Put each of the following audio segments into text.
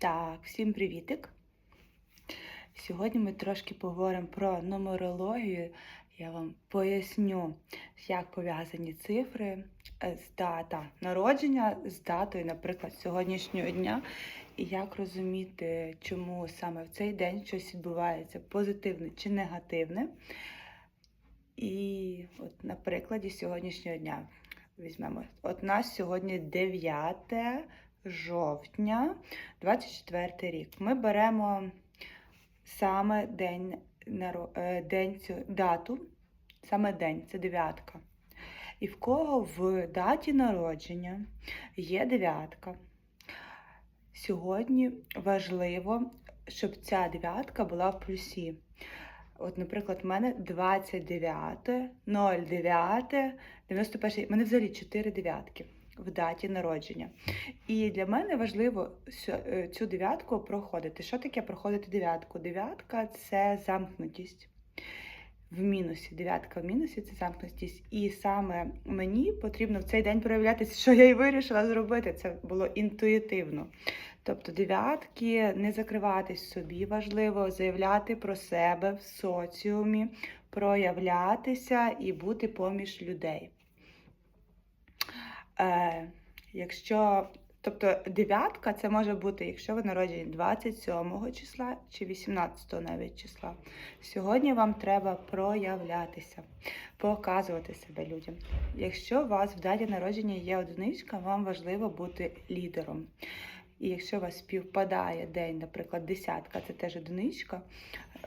Так, всім привітик. Сьогодні ми трошки поговоримо про нумерологію. Я вам поясню, як пов'язані цифри е, з дата народження, з датою, наприклад, сьогоднішнього дня, і як розуміти, чому саме в цей день щось відбувається позитивне чи негативне. І от на прикладі сьогоднішнього дня візьмемо. От нас сьогодні 9 жовтня, 24 рік. Ми беремо саме день, е, день цю, дату, саме день, це дев'ятка. І в кого в даті народження є дев'ятка. Сьогодні важливо, щоб ця дев'ятка була в плюсі. От, наприклад, в мене 29, 09, 91, в мене взагалі 4 дев'ятки в даті народження. І для мене важливо е, цю дев'ятку проходити. Що таке проходити дев'ятку? Дев'ятка це замкнутість. В мінусі. Дев'ятка в мінусі це замкнутість. І саме мені потрібно в цей день проявлятися, що я і вирішила зробити. Це було інтуїтивно. Тобто дев'ятки не закриватись собі важливо, заявляти про себе в соціумі, проявлятися і бути поміж людей. Е, якщо, тобто дев'ятка це може бути, якщо ви народжені 27 числа чи 18 навіть числа. Сьогодні вам треба проявлятися, показувати себе людям. Якщо у вас в даті народження є одиничка, вам важливо бути лідером. І якщо у вас співпадає день, наприклад, десятка, це теж одиничка,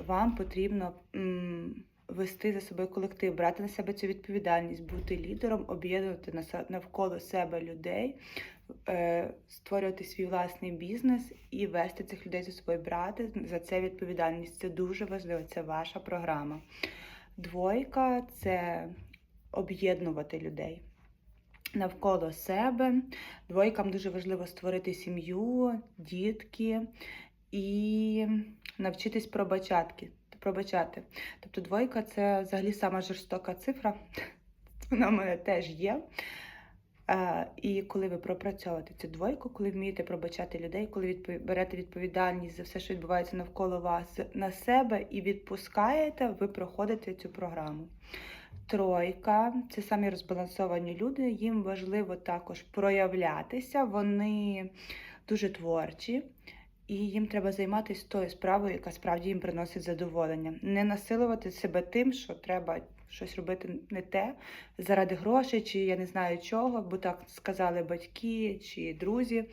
вам потрібно м, вести за собою колектив, брати на себе цю відповідальність, бути лідером, об'єднувати навколо себе людей, е, створювати свій власний бізнес і вести цих людей за собою, брати за це відповідальність. Це дуже важливо, це ваша програма. Двойка це об'єднувати людей навколо себе. Двойкам дуже важливо створити сім'ю, дітки і навчитись пробачатки. Пробачати. Тобто двойка це взагалі сама жорстока цифра. Вона в мене теж є. Е, і коли ви пропрацьовуєте цю двойку, коли вмієте пробачати людей, коли берете відповідальність за все, що відбувається навколо вас на себе і відпускаєте, ви проходите цю програму. Тройка це самі розбалансовані люди. Їм важливо також проявлятися. Вони дуже творчі, і їм треба займатися тою справою, яка справді їм приносить задоволення. Не насилувати себе тим, що треба щось робити не те заради грошей, чи я не знаю чого, бо так сказали батьки чи друзі.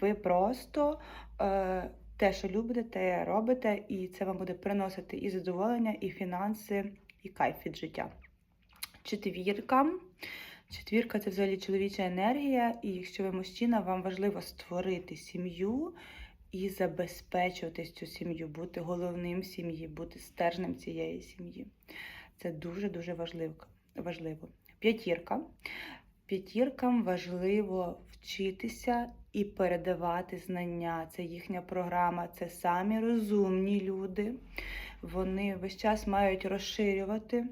Ви просто е, те, що любите, те робите, і це вам буде приносити і задоволення, і фінанси, і кайф від життя. Четвірка. Четвірка це взагалі чоловіча енергія, і якщо ви мужчина, вам важливо створити сім'ю і забезпечувати цю сім'ю, бути головним сім'ї, бути стержнем цієї сім'ї. Це дуже-дуже важливо. П'ятірка. П'ятіркам важливо вчитися і передавати знання. Це їхня програма, це самі розумні люди. Вони весь час мають розширювати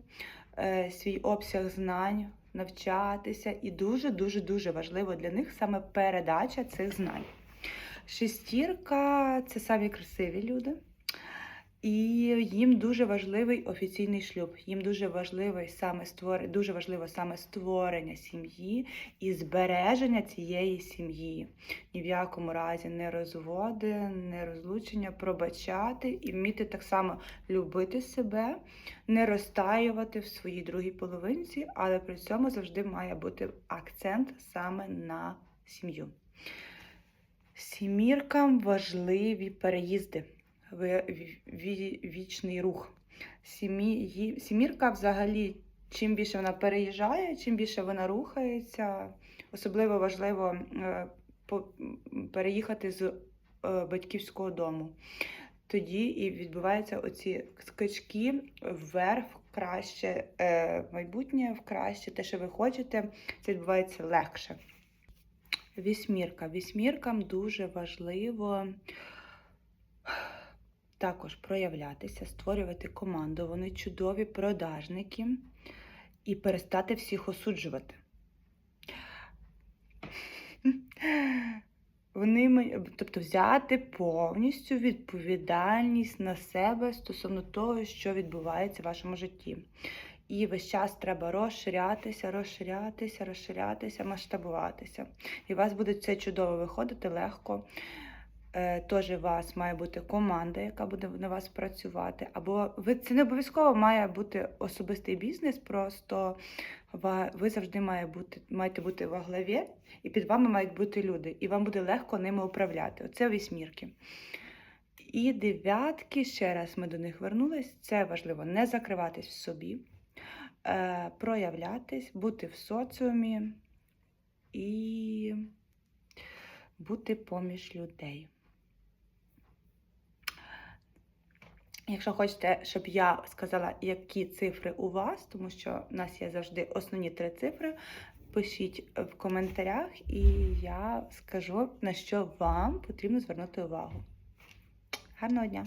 е, свій обсяг знань, навчатися, і дуже дуже дуже важливо для них саме передача цих знань. Шестірка це самі красиві люди. І їм дуже важливий офіційний шлюб. Їм дуже важливий саме створ... дуже важливо саме створення сім'ї і збереження цієї сім'ї. Ні в якому разі не розводи, не розлучення, пробачати і вміти так само любити себе, не розтаювати в своїй другій половинці, але при цьому завжди має бути акцент саме на сім'ю. Сіміркам важливі переїзди, вічний рух. Сімірка взагалі, чим більше вона переїжджає, чим більше вона рухається. Особливо важливо е, переїхати з е, батьківського дому. Тоді і відбуваються оці скачки вверх в краще е, майбутнє, в краще те, що ви хочете, це відбувається легше. Вісьмірка. Вісьміркам дуже важливо також проявлятися, створювати команду. Вони чудові продажники і перестати всіх осуджувати. Вони тобто взяти повністю відповідальність на себе стосовно того, що відбувається в вашому житті. І весь час треба розширятися, розширятися, розширятися, масштабуватися. І у вас буде це чудово виходити легко. Е, Тож у вас має бути команда, яка буде на вас працювати. Або ви це не обов'язково має бути особистий бізнес, просто ви завжди має бути, маєте бути во главі, і під вами мають бути люди, і вам буде легко ними управляти. Оце вісьмірки. І дев'ятки, ще раз ми до них вернулись. Це важливо не закриватись в собі, проявлятись, бути в соціумі і бути поміж людей. Якщо хочете, щоб я сказала, які цифри у вас, тому що в нас є завжди основні три цифри, пишіть в коментарях, і я скажу, на що вам потрібно звернути увагу. Гарного дня!